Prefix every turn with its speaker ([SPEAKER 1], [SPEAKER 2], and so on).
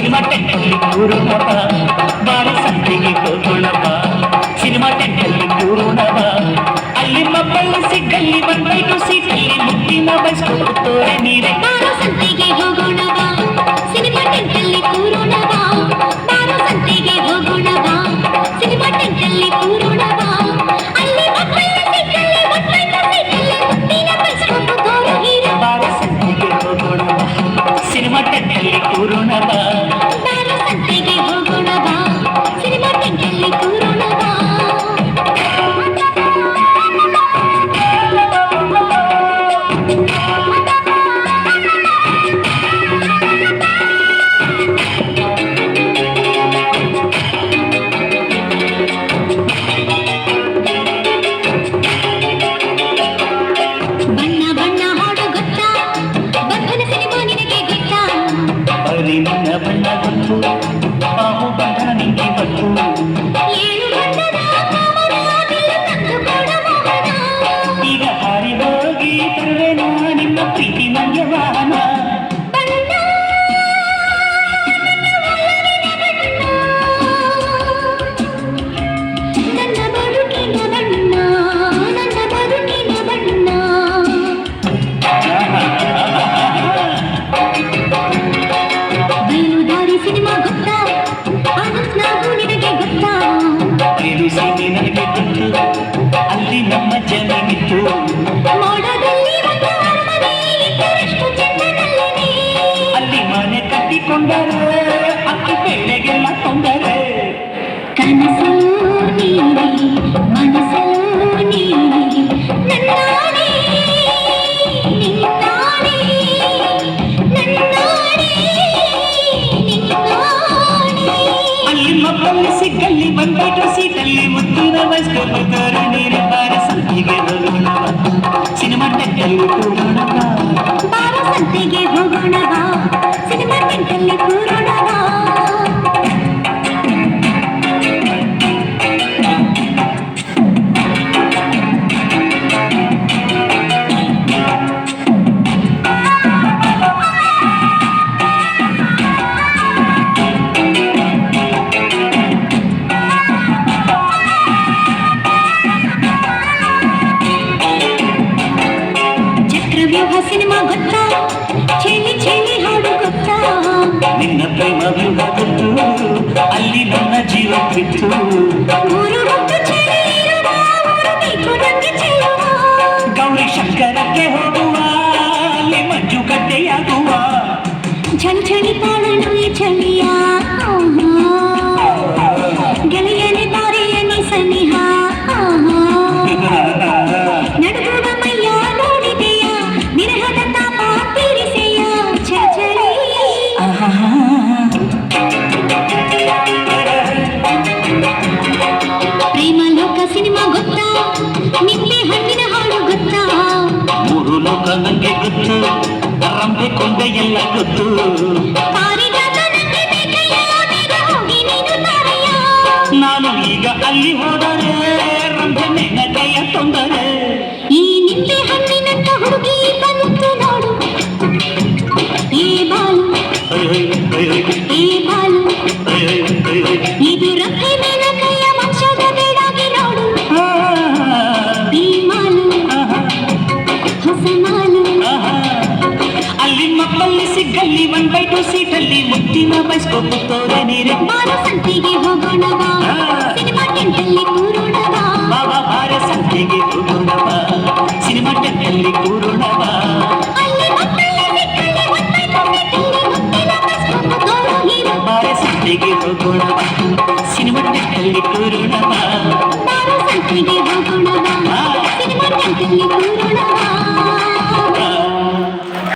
[SPEAKER 1] Cinema ಟೆಂಟಲ್ಲಿ ಕೂರೋಣವ ಬಾರಿ ಸಂತೆಗೆ ಹೋಗೋಣವ cinema ಟೆಂಟಲ್ಲಿ ಕೂರೋಣವ ಅಲ್ಲಿ ಮಬ್ಬಲ್ಲ ಸಿಗ್ಗಲ್ಲಿ ಬಂದೈಟು ಸೀಟಲ್ಲಿ ಮುಟ್ಟಿನ ಬೈಸ್ಕೊಂಡು ತೋರೆ ನೀರೆ
[SPEAKER 2] ಬಾರೋ ಸಂತೆಗೆ ಹೋಗೋಣ ಬಾ ಸಿನಿಮಾ ಟೆಂಟಲ್ಲಿ ಕೂರೋಣ ಬಾ ಬಾರೋ ಸಂತೆಗೆ ಹೋಗೋಣ ಬಾ ಸಿನಿಮಾ ಟೆಂಟಲ್ಲಿ ಕೂರೋಣ ಬಾ ಅಲ್ಲಿ ಮಕ್ಕಳ ಸಿಕ್ಕಲ್ಲಿ ಮಕ್ಕಳ ಸಿಕ್ಕಲ್ಲಿ ಮುತ್ತಿನ ಬೈಸ್ಕೊಂಡು ತೋರು ಹೀರೋ
[SPEAKER 1] ಬಾರಿ ಸಂತೆಗೆ ಹೋಗೋಣವ ಸಿನಿಮಾ ಟೆಂಟಲ್ಲಿ ಕೂರೋಣವ ಸಿಕ್ಕಲ್ಲಿ ಬಂದ್ಬಿಟ್ಟು ಸೀಟಲ್ಲಿ ಮುತ್ತಿನ ವಯಸ್ಕೊಂಡು ತರ ನೀರು ಬಾರ ಸಂತಿಗೆ ಹೋಗೋಣವ ಸಿನಿಮಾ ಟೆಕ್ಕಲ್ಲಿ ಕೂಡೋಣವ
[SPEAKER 2] ಬಾರ ಸಂತೆಗೆ ಹೋಗೋಣ ಚಕ್ರವ್ಯೂಹ ಸಿನಿಮಾ ಗೊತ್ತಾ ಚೇಳಿ ಚೇಳಿ ಹಾಡು ಗೊತ್ತಾ
[SPEAKER 1] ನಿನ್ನ ಪ್ರೇಮ ವ್ಯೂಹ ಗೊತ್ತು ಅಲ್ಲಿ ನನ್ನ ಜೀವ ಬಿತ್ತು
[SPEAKER 2] ಊರು ಹೊತ್ತು ಚಳಿ ಇರುವ ಊರು ಬೇಕು ನಂಗೆ ಚೆಲ್ಲುವ
[SPEAKER 1] ಗೌರಿ ಶಂಕರಕ್ಕೆ ಹೋಗುವ ಅಲ್ಲಿ ಮಂಜು ಗಡ್ಡೆಯಾಗುವ
[SPEAKER 2] ಝಣ್ ಹೊತ್ತು. ನಾನು
[SPEAKER 1] ಈಗ ಅಲ್ಲಿ ಹೋದರೆ ರಂಭೆ ತೊಂದರೆ.
[SPEAKER 2] ಈ ನಿಂತೆ ಹಣ್ಣಿನಂತ ಹುಡುಗಿ ಬಂತು ನೋಡು. ಈ ಬಾಲು
[SPEAKER 1] ಸಿಗ್ಗಲ್ಲಿ ಒನ್ ಬೈ ಟು ಸೀಟಲ್ಲಿ ಮುತ್ತಿನ ಬೈಸ್ಕೋಪು ತೋರೆ ನೀರೆ
[SPEAKER 2] ಬಾರು ಸಂತಿಗೆ ಹೋಗೋಣ ಬಾ ಸಿನಿಮಾ ಟೆಂಟಲ್ಲಿ ಕೂರೋಣ ಬಾ
[SPEAKER 1] ಬಾಬಾ ಬಾರ ಸಂತೆಗೆ ಹೋಗೋಣವ ಸಿನಿಮಾ ಟೆಂಟಲ್ಲಿ ಕೂರೋಣವ
[SPEAKER 2] ಅಲ್ಲಿ ಮಕ್ಕಳ ಸಿಕ್ಕಲ್ಲಿ ಒಂದೈ ತೊಂಬತ್ತಲ್ಲಿ ಮುತ್ತಿನ ಬಸ್ಕೊಂಡು ತೋರು ಹೀರೋ
[SPEAKER 1] ಬಾರ ಸಂತೆಗೆ ಹೋಗೋಣವ ಸಿನಿಮಾ ಟೆಂಟಲ್ಲಿ ಕೂರೋಣವ